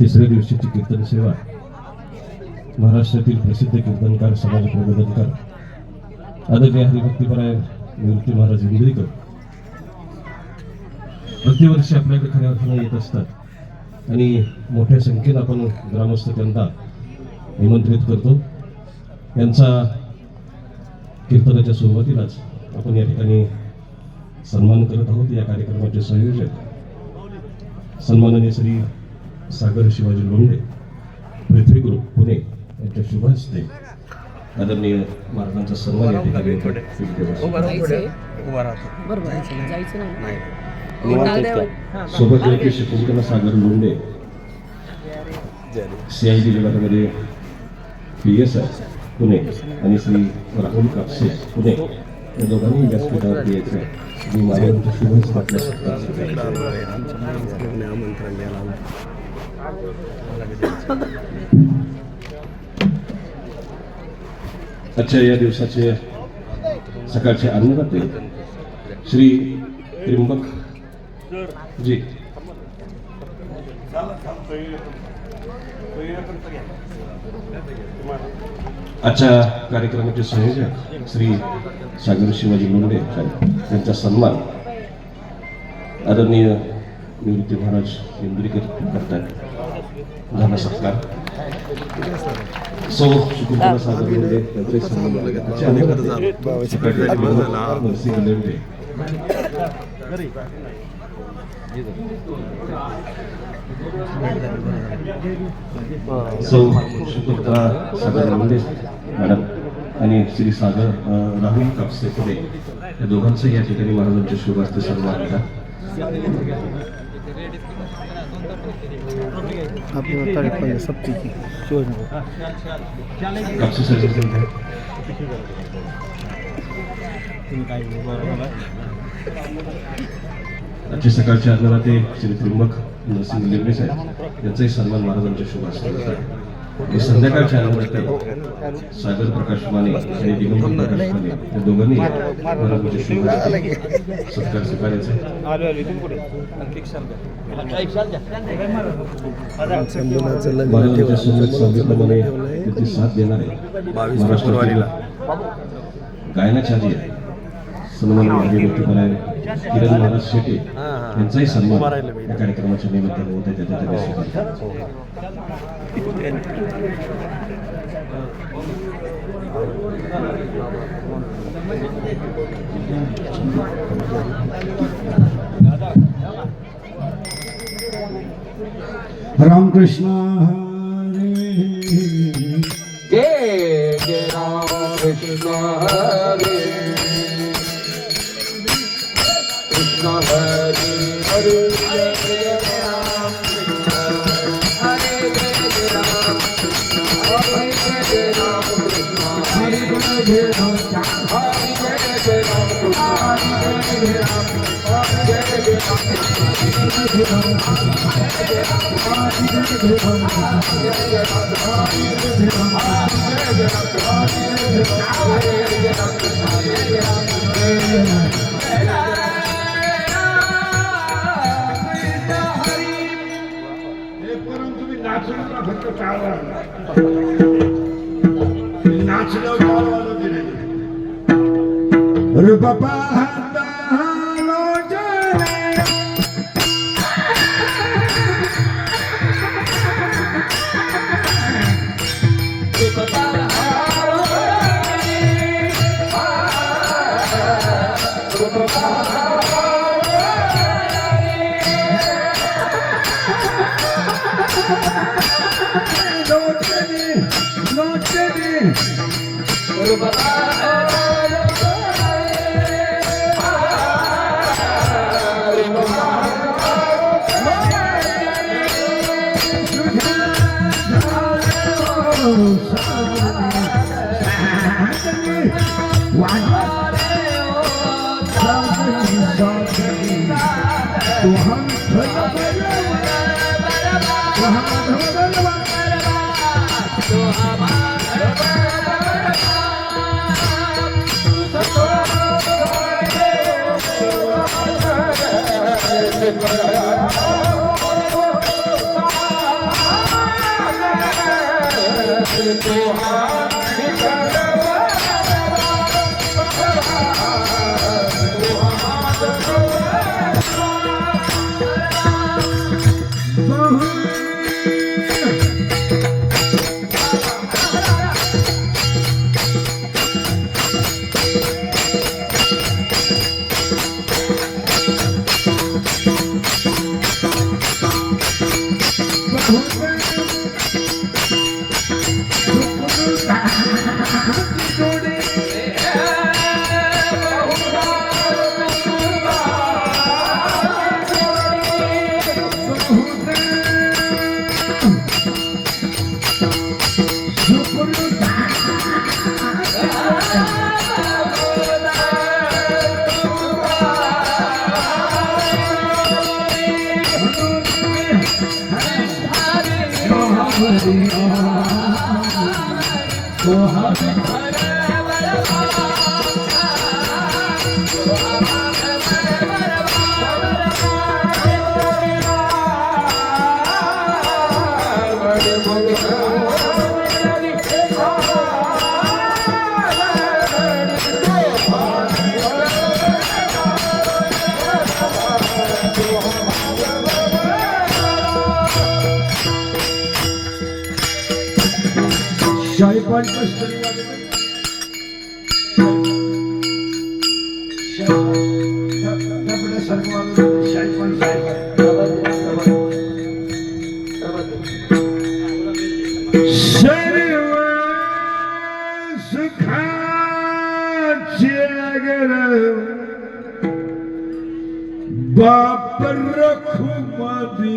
तिसऱ्या दिवशीची कीर्तन सेवा महाराष्ट्रातील प्रसिद्ध कीर्तनकार समाज प्रबोधनकार आदरणीय हरिभक्तीपरायण निवृत्ती महाराज इंद्रीकर प्रतिवर्षी आपल्याकडे खऱ्या अर्थानं येत असतात. आणि मोठ्या संख्येनं आपण ग्रामस्थ त्यांना निमंत्रित करतो. यांचा कीर्तनाच्या सुरुवातीलाच आपण या ठिकाणी सन्मान करत आहोत. या कार्यक्रमाचे संयोजक सन्माननीय श्री सागर शिवाजी लोंढे पृथ्वी पुणे. यांच्या शुभ हस्ते आदरणीय महाराजांचा सन्मान या ठिकाणी. सोबत योग्य Shakuntala Sagar Londhe C I D विभागामध्ये पी एस आय पुणे आणि श्री राहुल कापसे पुणे. या दोघांनी व्यासपीठावरती यायचं. मी महाराजांच्या शुभ हस्ते आपल्या सत्कार. आमंत्रण द्यायला आजच्या या दिवसाचे सकाळचे अन्नदाते श्री त्रिंबक जी. आजच्या कार्यक्रमाचे संयोजक श्री सागर शिवाजी मुंडे यांचा सन्मान आदरणीय निवृत्ती महाराज इंद्रिकर करतात. झाला सत्कार. सौ शुकुंतला सागर मुंडे यांचे सन्मान नरसिंह लेंडे सौ शुक्रता सागर मुंडे मॅडम आणि श्री सागर राहुल कापसे पुणे या दोघांचं या ठिकाणी महाराजांच्या शुभ असते सन्मान झाला आपल्याला तारीख पाहिजे सप्तीची शिवाजीनगर कापसे साहेब आजचे सकाळचे अन्नदाते श्री त्रिंबक नरसिंह लेंडे साहेब। यांचाही सन्मान महाराजांच्या शुभ हस्ते आणि संध्याकाळच्या अन्नदाते सागर प्रकाश माने आणि दिगंबर प्रकाश माने या दोघांनी सत्कार स्वीकारायचा. महाराजांच्या सोबत संगीतामध्ये त्याची साथ देणारे महाराष्ट्रातील फेब्रुवारीला. सन्माननीय हरिभक्तीपरायण किरण महाराज शेटे यांचाही सन्मान या कार्यक्रमाच्या निमित्ताने होत आहे त्याच्या स्वीकारतो. रामकृष्ण हरे। जय जय राम कृष्ण हरे। हरे Muhammad Oh, my God. 我 好 वाजवते. शाही- सर्व सुखाचे बाप रखू